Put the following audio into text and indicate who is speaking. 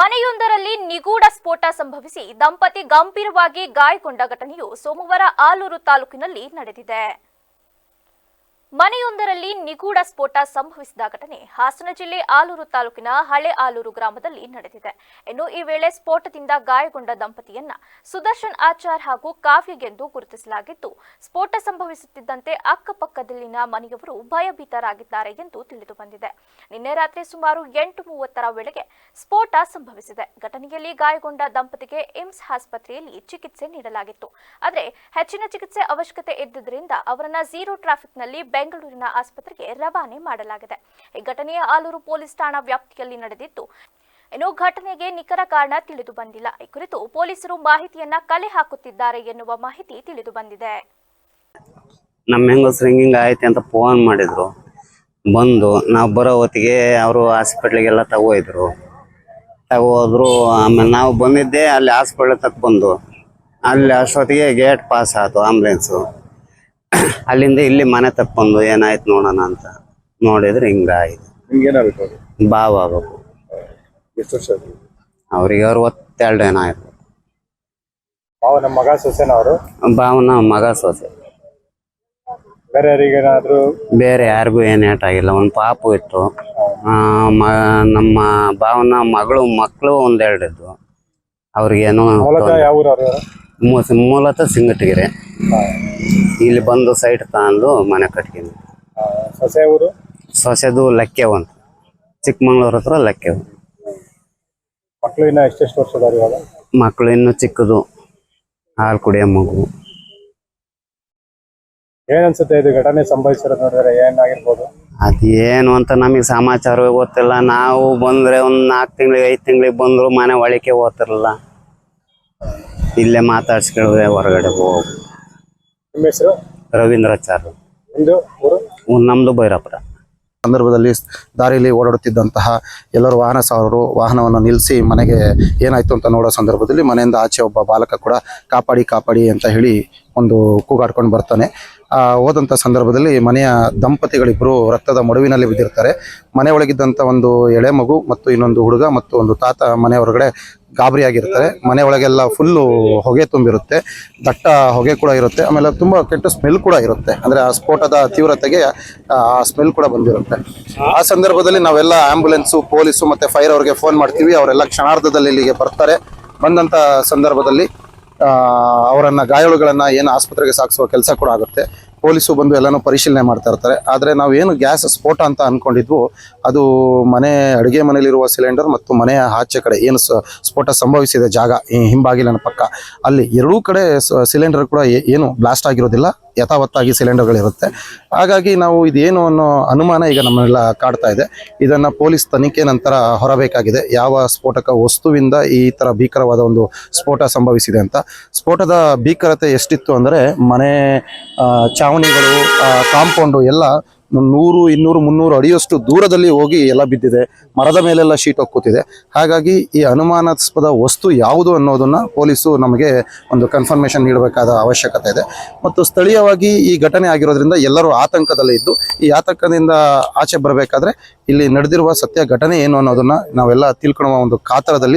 Speaker 1: ಮನೆಯೊಂದರಲ್ಲಿ ನಿಗೂಢ ಸ್ಫೋಟ ಸಂಭವಿಸಿ ದಂಪತಿ ಗಂಭೀರವಾಗಿ ಗಾಯಗೊಂಡ ಘಟನೆಯು ಸೋಮವಾರ ಆಲೂರು ತಾಲೂಕಿನಲ್ಲಿ ನಡೆದಿದೆ. ಮನೆಯೊಂದರಲ್ಲಿ ನಿಗೂಢ ಸ್ಫೋಟ ಸಂಭವಿಸಿದ ಘಟನೆ ಹಾಸನ ಜಿಲ್ಲೆ ಆಲೂರು ತಾಲೂಕಿನ ಹಳೆ ಆಲೂರು ಗ್ರಾಮದಲ್ಲಿ ನಡೆದಿದೆ. ಇನ್ನು ಈ ವೇಳೆ ಸ್ಫೋಟದಿಂದ ಗಾಯಗೊಂಡ ದಂಪತಿಯನ್ನ ಸುದರ್ಶನ್ ಆಚಾರ್ ಹಾಗೂ ಕಾವ್ಯಗೆಂದು ಗುರುತಿಸಲಾಗಿದ್ದು ಸ್ಫೋಟ ಸಂಭವಿಸುತ್ತಿದ್ದಂತೆ ಅಕ್ಕಪಕ್ಕದಲ್ಲಿನ ಮನೆಯವರು ಭಯಭೀತರಾಗಿದ್ದಾರೆ ಎಂದು ತಿಳಿದು ಬಂದಿದೆ. ನಿನ್ನೆ ರಾತ್ರಿ ಸುಮಾರು ಎಂಟು ಮೂವತ್ತರ ವೇಳೆಗೆ ಸ್ಫೋಟ ಸಂಭವಿಸಿದೆ. ಘಟನೆಯಲ್ಲಿ ಗಾಯಗೊಂಡ ದಂಪತಿಗೆ ಏಮ್ಸ್ ಆಸ್ಪತ್ರೆಯಲ್ಲಿ ಚಿಕಿತ್ಸೆ ನೀಡಲಾಗಿತ್ತು. ಆದರೆ ಹೆಚ್ಚಿನ ಚಿಕಿತ್ಸೆ ಅವಶ್ಯಕತೆ ಇದ್ದುದರಿಂದ ಅವರನ್ನ ಝೀರೋ ಟ್ರಾಫಿಕ್ನಲ್ಲಿ ಬೆಂಗಳೂರಿನ ಆಸ್ಪತ್ರೆಗೆ ರವಾನೆ ಮಾಡಲಾಗಿದೆ. ಈ ಘಟನೆಯ ಆಲೂರು ಪೊಲೀಸ್ ಠಾಣಾ ವ್ಯಾಪ್ತಿಯಲ್ಲಿ ನಡೆದಿದ್ದು, ಇನ್ನು ಘಟನೆಗೆ ನಿಖರ ಕಾರಣ ತಿಳಿದು ಬಂದಿಲ್ಲ. ಈ ಕುರಿತು ಪೊಲೀಸರು ಮಾಹಿತಿಯನ್ನ ಕಲೆ ಹಾಕುತ್ತಿದ್ದಾರೆ ಎನ್ನುವ ಮಾಹಿತಿ ತಿಳಿದು ಬಂದಿದೆ.
Speaker 2: ನಮ್ಮ ಹೆಂಗಸರು ಹಿಂಗಿಂಗ್ ಆಯ್ತು ಅಂತ ಫೋನ್ ಮಾಡಿದ್ರು. ಬಂದು ನಾವು ಬರೋ ಹೊತ್ತಿಗೆ ಅವರು ಹಾಸ್ಪಿಟ್ಲಿಗೆಲ್ಲ ತಗೋಯ್ದ್ರು. ತಗೋದ್ರು, ಆಮೇಲೆ ನಾವು ಬಂದಿದ್ದೆ ಅಲ್ಲಿ ಹಾಸ್ಪಿಟ್ಲ್ ತಕ್ಕ ಬಂದು. ಅಲ್ಲಿ ಅಷ್ಟೊತ್ತಿಗೆ ಗೇಟ್ ಪಾಸ್ ಆಯ್ತು ಆಂಬುಲೆನ್ಸು ಅಲ್ಲಿಂದ ಇಲ್ಲಿ ಮನೆ ತಪ್ಪೊಂದು ಏನಾಯ್ತು ನೋಡೋಣ ಅಂತ ನೋಡಿದ್ರೆ ಹಿಂಗಾಯ್ತು.
Speaker 3: ನಿಮ್ಗೆ ಏನಾಗುತ್ತೆ ಅದು
Speaker 2: ಬಾವ್ ಆಗ್ಬೇಕು.
Speaker 3: ಎಷ್ಟು ವರ್ಷ
Speaker 2: ಅವ್ರಿಗೆ ಅರವತ್ತೆರಡು ಏನಾಯ್ತು
Speaker 3: ಮಾವ ನಮ್ಮ ಮಗ ಸೊಸೆನ ಅವರು?
Speaker 2: ಬಾವನ ಮಗ ಸೊಸೆ.
Speaker 3: ಬೇರೆ ಯಾರಿಗೇನಾದ್ರೂ
Speaker 2: ಬೇರೆ ಯಾರಿಗೂ ಏನು ಏಟಾಗಿಲ್ಲ ಒಂದು ಪಾಪು ಇತ್ತು. ಆ, ಮ ನಮ್ಮ ಭಾವನ ಮಗಳು ಮಕ್ಕಳು ಒಂದೆರಡು ಇದ್ವು. ಅವ್ರಿಗೇನು
Speaker 3: ಮೂಲತಃ ಯಾವ ಊರು ಅವರು?
Speaker 2: ಮೂಲತಃ ಸಿಂಗಟಗಿರಿ. ಇಲ್ಲಿ ಬಂದು ಸೈಟ್ ತಗೊಂಡು ಮನೆ ಕಟ್ಕೊಂಡು
Speaker 3: ಸೊಸೆ ಊರು?
Speaker 2: ಸೊಸೆದು ಲೆಕ್ಕೆವ್ ಅಂತ ಚಿಕ್ಕಮಂಗ್ಳೂರ್ ಹತ್ರ ಲೆಕ್ಕೆವ್
Speaker 3: ಮಕ್ಕಳು ಇನ್ನ ಎಷ್ಟೆಷ್ಟು ವರ್ಷದ ಇವಾಗ?
Speaker 2: ಮಕ್ಕಳು ಇನ್ನು ಚಿಕ್ಕದು. ಹಾಲು ಕುಡಿಯೋ ಮಗು.
Speaker 3: ಏನ್ ಅನ್ಸುತ್ತೆ ಇದು ಘಟನೆ ಸಂಭವಿಸಿರೋದು ನೋಡಿದ್ರೆ ಏನಾಗಿರ್ಬೋದು
Speaker 2: ಅದೇನು ಅಂತ ನಮಗೆ ಸಮಾಚಾರವೇ ಗೊತ್ತಿಲ್ಲ. ನಾವು ಬಂದ್ರೆ ಒಂದು ನಾಲ್ಕು ತಿಂಗಳಿಗೆ ಐದು ತಿಂಗಳಿಗೆ ಬಂದ್ರು ಮನೆ ಒಳಕ್ಕೆ ಹೋಗ್ತಿರಲ್ಲ ಇಲ್ಲೇ ಮಾತಾಡ್ಸ್ಕೊಳ್ದೆ ಹೊರಗಡೆ ಹೋಗು
Speaker 3: ನಿಮ್ಮ ಹೆಸರು?
Speaker 2: ರವೀಂದ್ರಾಚಾರ್ಯ
Speaker 3: ನಿಮ್ದು ಊರು?
Speaker 2: ನಮ್ದು ಭೈರಪುರ
Speaker 4: ಸಂದರ್ಭದಲ್ಲಿ ದಾರಿಯಲ್ಲಿ ಓಡಾಡುತ್ತಿದ್ದಂತಹ ಎಲ್ಲರೂ ವಾಹನ ಸವಾರರು ವಾಹನವನ್ನು ನಿಲ್ಲಿಸಿ ಮನೆಗೆ ಏನಾಯ್ತು ಅಂತ ನೋಡೋ ಸಂದರ್ಭದಲ್ಲಿ ಮನೆಯಿಂದ ಆಚೆ ಒಬ್ಬ ಬಾಲಕ ಕೂಡ ಕಾಪಾಡಿ ಕಾಪಾಡಿ ಅಂತ ಹೇಳಿ ಒಂದು ಕೂಗಾಡ್ಕೊಂಡು ಬರ್ತಾನೆ. ಹೋದಂಥ ಸಂದರ್ಭದಲ್ಲಿ ಮನೆಯ ದಂಪತಿಗಳಿಬ್ಬರು ರಕ್ತದ ಮಡುವಿನಲ್ಲಿ ಬಿದ್ದಿರ್ತಾರೆ. ಮನೆ ಒಳಗಿದ್ದಂಥ ಒಂದು ಎಳೆ ಮಗು ಮತ್ತು ಇನ್ನೊಂದು ಹುಡುಗ ಮತ್ತು ಒಂದು ತಾತ ಮನೆ ಹೊರಗಡೆ ಗಾಬರಿಯಾಗಿರ್ತಾರೆ. ಮನೆ ಒಳಗೆಲ್ಲ ಫುಲ್ಲು ಹೊಗೆ ತುಂಬಿರುತ್ತೆ. ದಟ್ಟ ಹೊಗೆ ಕೂಡ ಇರುತ್ತೆ. ಆಮೇಲೆ ತುಂಬ ಕೆಟ್ಟ ಸ್ಮೆಲ್ ಕೂಡ ಇರುತ್ತೆ. ಅಂದರೆ ಆ ಸ್ಫೋಟದ ತೀವ್ರತೆಗೆ, ಆ ಸ್ಮೆಲ್ ಕೂಡ ಬಂದಿರುತ್ತೆ. ಆ ಸಂದರ್ಭದಲ್ಲಿ ನಾವೆಲ್ಲ ಆ್ಯಂಬುಲೆನ್ಸು ಪೊಲೀಸು ಮತ್ತು ಫೈರ್ ಅವ್ರಿಗೆ ಫೋನ್ ಮಾಡ್ತೀವಿ. ಅವರೆಲ್ಲ ಕ್ಷಣಾರ್ಧದಲ್ಲಿ ಇಲ್ಲಿಗೆ ಬರ್ತಾರೆ. ಬಂದಂಥ ಸಂದರ್ಭದಲ್ಲಿ ಅವರನ್ನ ಗಾಯಾಳುಗಳನ್ನ ಏನು ಆಸ್ಪತ್ರೆಗೆ ಸಾಗಿಸುವ ಕೆಲಸ ಕೂಡ ಆಗುತ್ತೆ. ಪೊಲೀಸು ಬಂದು ಎಲ್ಲನೂ ಪರಿಶೀಲನೆ ಮಾಡ್ತಾ ಇರ್ತಾರೆ. ಆದರೆ ನಾವು ಏನು ಗ್ಯಾಸ್ ಸ್ಫೋಟ ಅಂತ ಅನ್ಕೊಂಡಿದ್ವು, ಅದು ಮನೆ, ಅಡುಗೆ ಮನೆಯಲ್ಲಿರುವ ಸಿಲಿಂಡರ್ ಮತ್ತು ಮನೆಯ ಆಚೆ ಕಡೆ ಏನು ಸ್ಫೋಟ ಸಂಭವಿಸಿದೆ ಜಾಗ ಹಿಂಬಾಗಿಲಿನ ಪಕ್ಕ. ಅಲ್ಲಿ ಎರಡೂ ಕಡೆ ಸಿಲಿಂಡರ್ ಕೂಡ ಏನು ಬ್ಲಾಸ್ಟ್ ಆಗಿರೋದಿಲ್ಲ. ಯಥಾವತ್ತಾಗಿ ಸಿಲಿಂಡರ್ಗಳಿರುತ್ತೆ. ಹಾಗಾಗಿ ನಾವು ಇದೇನು ಅನ್ನೋ ಅನುಮಾನ ಈಗ ನಮ್ಮನ್ನೆಲ್ಲ ಕಾಡ್ತಾ ಇದೆ. ಇದನ್ನು ಪೊಲೀಸ್ ತನಿಖೆ ನಂತರ ಹೊರಬೇಕಾಗಿದೆ. ಯಾವ ಸ್ಫೋಟಕ ವಸ್ತುವಿಂದ ಈ ಥರ ಭೀಕರವಾದ ಒಂದು ಸ್ಫೋಟ ಸಂಭವಿಸಿದೆ ಅಂತ. ಸ್ಫೋಟದ ಭೀಕರತೆ ಎಷ್ಟಿತ್ತು ಅಂದರೆ ಮನೆ ಚಾವಣಿಗಳು ಕಾಂಪೌಂಡು ಎಲ್ಲ ನೂರು, ಇನ್ನೂರು, ಮುನ್ನೂರು ಅಡಿಯಷ್ಟು ದೂರದಲ್ಲಿ ಹೋಗಿ ಎಲ್ಲ ಬಿದ್ದಿದೆ. ಮರದ ಮೇಲೆಲ್ಲ ಶೀಟ್ ಹೋಗ್ಕೋತಿದೆ ಹಾಗಾಗಿ ಈ ಅನುಮಾನಾಸ್ಪದ ವಸ್ತು ಯಾವುದು ಅನ್ನೋದನ್ನ ಪೊಲೀಸು ನಮಗೆ ಒಂದು ಕನ್ಫರ್ಮೇಷನ್ ನೀಡಬೇಕಾದ ಅವಶ್ಯಕತೆ ಇದೆ. ಮತ್ತು ಸ್ಥಳೀಯವಾಗಿ ಈ ಘಟನೆ ಆಗಿರೋದ್ರಿಂದ ಎಲ್ಲರೂ ಆತಂಕದಲ್ಲೇ ಇದ್ದು, ಈ ಆತಂಕದಿಂದ ಆಚೆ ಬರಬೇಕಾದ್ರೆ ಇಲ್ಲಿ ನಡೆದಿರುವ ಸತ್ಯ ಘಟನೆ ಏನು ಅನ್ನೋದನ್ನ ನಾವೆಲ್ಲ ತಿಳ್ಕೊಳ್ಳುವ ಒಂದು ಕಾತರದಲ್ಲಿ